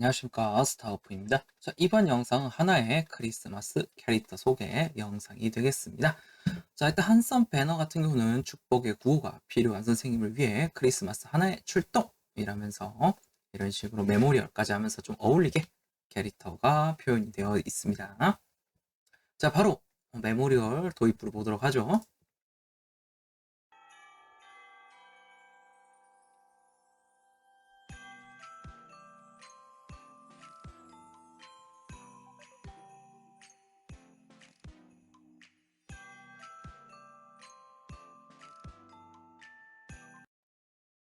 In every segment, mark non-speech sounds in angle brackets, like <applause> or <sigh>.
안녕하십니까 스타워프입니다. 자, 이번 영상은 하나의 크리스마스 캐릭터 소개 영상이 되겠습니다. 자, 일단 한썸 배너 같은 경우는 축복의 구호가 필요한 선생님을 위해 크리스마스 하나의 출동이라면서 이런 식으로 메모리얼까지 하면서 좀 어울리게 캐릭터가 표현이 되어 있습니다. 자, 바로 메모리얼 도입부를 보도록 하죠.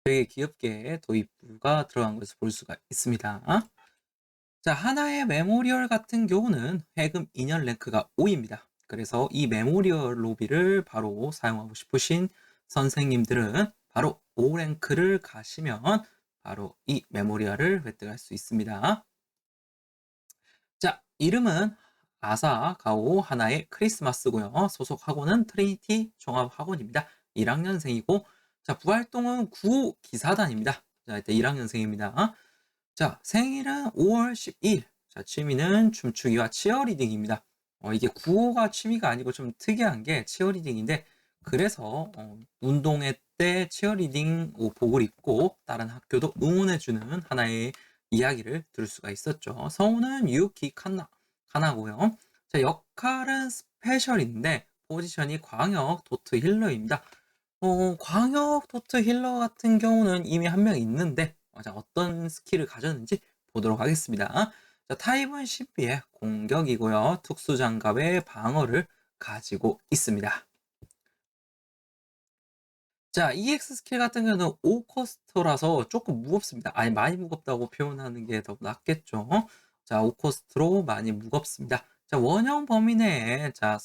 되게 귀엽게 도입부가 들어간 것을 볼 수가 있습니다. 자, 하나의 메모리얼 같은 경우는 해금 2년 랭크가 5입니다. 그래서 이 메모리얼 로비를 바로 사용하고 싶으신 선생님들은 바로 5랭크를 가시면 바로 이 메모리얼을 획득할 수 있습니다. 자, 이름은 아사 가오 하나의 크리스마스고요. 소속 학원은 트리니티 종합학원입니다. 1학년생이고 자, 부활동은 9호 기사단입니다. 자, 일단 1학년생입니다. 자, 생일은 5월 12일. 자, 취미는 춤추기와 치어리딩입니다. 어, 이게 9호가 취미가 아니고 좀 특이한 게 치어리딩인데, 그래서 어, 운동회 때 치어리딩 복을 입고 다른 학교도 응원해주는 하나의 이야기를 들을 수가 있었죠. 성우는 유키 카나, 카나고요. 자, 역할은 스페셜인데, 포지션이 광역 도트 힐러입니다. 어, 광역 도트 힐러 같은 경우는 이미 한 명 있는데 어, 자, 어떤 스킬을 가졌는지 보도록 하겠습니다. 자, 타입은 CP의 공격이고요. 특수 장갑의 방어를 가지고 있습니다. 자, EX 스킬 같은 경우는 5코스트라서 조금 무겁습니다. 아니, 많이 무겁다고 표현하는 게 더 낫겠죠. 자, 5코스트로 많이 무겁습니다. 자, 원형 범위 내에, 자,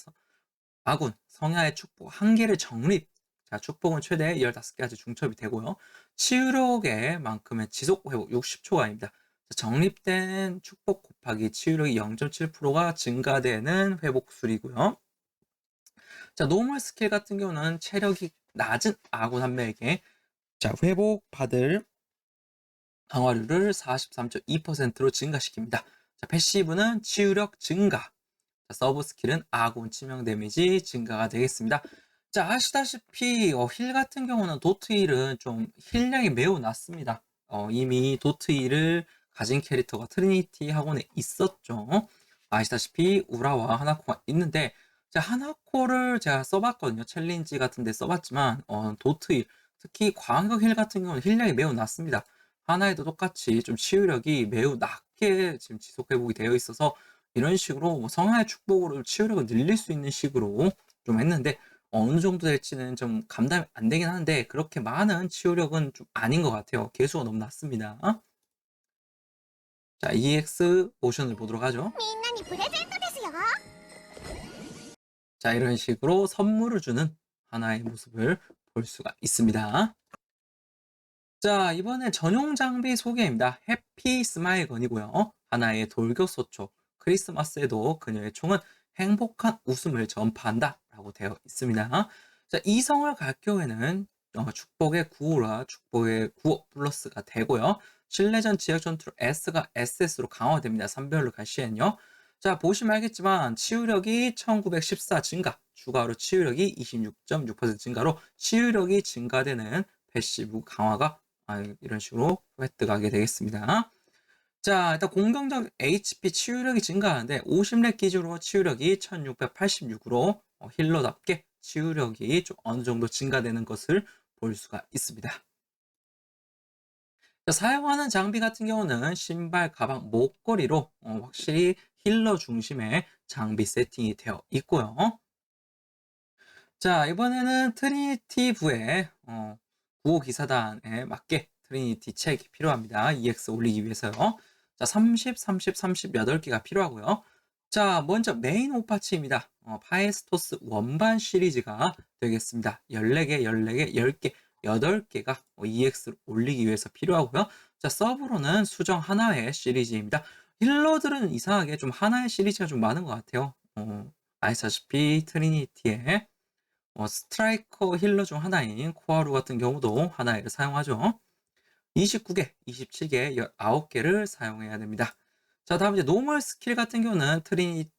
아군, 성야의 축복 한 개를 정립 자, 축복은 최대 15개까지 중첩이 되고요. 치유력의 만큼의 지속 회복 60초가 아닙니다. 자, 정립된 축복 곱하기 치유력이 0.7%가 증가되는 회복술이고요. 자, 노멀 스킬 같은 경우는 체력이 낮은 아군 한 명에게 자, 회복받을 강화율을 43.2%로 증가시킵니다. 자, 패시브는 치유력 증가. 자, 서브 스킬은 아군 치명 데미지 증가가 되겠습니다. 자, 아시다시피 어, 힐 같은 경우는 도트 힐은 좀 힐량이 매우 낮습니다. 어, 이미 도트 힐을 가진 캐릭터가 트리니티 학원에 있었죠. 아시다시피 우라와 하나코가 있는데 자, 하나코를 제가 써봤거든요. 챌린지 같은 데 써봤지만 어, 도트 힐, 특히 광역 힐 같은 경우는 힐량이 매우 낮습니다. 하나에도 똑같이 좀 치유력이 매우 낮게 지금 지속 회복이 되어 있어서 이런 식으로 뭐 성화의 축복으로 치유력을 늘릴 수 있는 식으로 좀 했는데 어느 정도 될지는 좀 감당이 안 되긴 하는데 그렇게 많은 치유력은 좀 아닌 것 같아요. 개수가 너무 낮습니다. 자, EX 모션을 보도록 하죠. 자, 이런 식으로 선물을 주는 하나의 모습을 볼 수가 있습니다. 자, 이번엔 전용 장비 소개입니다. 해피 스마일 건이고요. 하나의 돌격소초. 크리스마스에도 그녀의 총은 행복한 웃음을 전파한다. 라고 되어 있습니다. 자, 이성을 갈 경우에는 어, 축복의 9호라 축복의 9호 플러스가 되고요. 실내전 지역 전투로 S가 SS로 강화됩니다. 3별로 갈 시에는요. 자, 보시면 알겠지만 치유력이 1914 증가, 추가로 치유력이 26.6% 증가로 치유력이 증가되는 패시브 강화가 아, 이런 식으로 획득하게 되겠습니다. 자, 일단 공격적 HP 치유력이 증가하는데 50렙 기준으로 치유력이 1686으로 어, 힐러답게 치유력이 좀 어느 정도 증가되는 것을 볼 수가 있습니다. 자, 사용하는 장비 같은 경우는 신발, 가방, 목걸이로 어, 확실히 힐러 중심의 장비 세팅이 되어 있고요. 자, 이번에는 트리니티 부의 어, 구호 기사단에 맞게 트리니티 책이 필요합니다. EX 올리기 위해서요. 자, 30, 30, 38개가 필요하고요. 자, 먼저 메인 오파치입니다. 어, 파에스토스 원반 시리즈가 되겠습니다. 14개, 14개, 10개, 8개가 EX를 올리기 위해서 필요하고요. 자, 서브로는 수정 하나의 시리즈입니다. 힐러들은 이상하게 좀 하나의 시리즈가 좀 많은 것 같아요. 어, 아시다시피 트리니티의 어, 스트라이커 힐러 중 하나인 코아루 같은 경우도 하나를 사용하죠. 29개, 27개, 19개를 사용해야 됩니다. 자, 다음 이제 노멀 스킬 같은 경우는 트리니티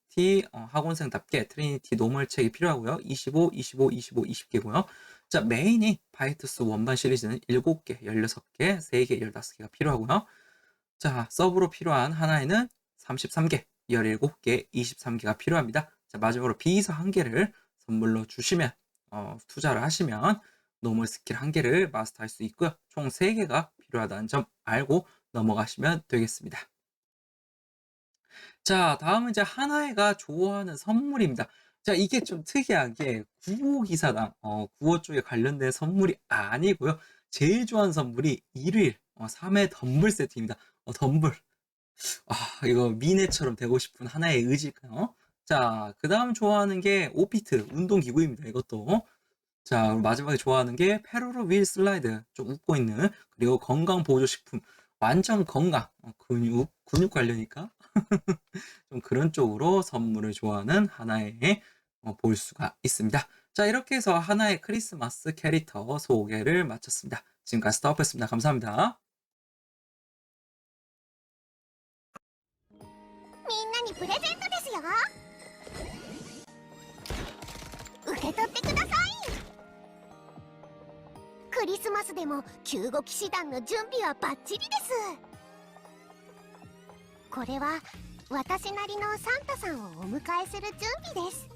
어, 학원생답게 트리니티 노멀 책이 필요하고요. 25, 25, 25, 20개고요. 자, 메인이 바이투스 원반 시리즈는 7개, 16개, 3개, 15개가 필요하고요. 자, 서브로 필요한 하나에는 33개, 17개, 23개가 필요합니다. 자, 마지막으로 비서 한 개를 선물로 주시면 어, 투자를 하시면 노멀 스킬 한 개를 마스터할 수 있고요. 총 3개가 필요하다는 점 알고 넘어가시면 되겠습니다. 자, 다음은 이제 하나회가 좋아하는 선물입니다. 자, 이게 좀 특이한 게 구호 기사당 어, 구호 쪽에 관련된 선물이 아니고요. 제일 좋아하는 선물이 일일 어, 3회 덤블 세트입니다. 어, 덤블. 아, 이거 미네처럼 되고 싶은 하나의 의지가요. 자, 그 다음 좋아하는 게 오피트 운동기구입니다. 이것도. 자, 마지막에 좋아하는 게 페로로 윌 슬라이드 좀 웃고 있는 그리고 건강 보조식품 완전 건강 어, 근육 근육 관련이니까 <laughs> 좀 그런 쪽으로 선물을 좋아하는 하나의 어, 볼 수가 있습니다. 자, 이렇게 해서 하나의 크리스마스 캐릭터 소개를 마쳤습니다. 지금까지 스타업했습니다. 감사합니다. みんなにプレゼントですよ受け取ってくださいクリスマスでも救護騎士団の準備はバッチリです これは私なりのサンタさんをお迎えする準備です。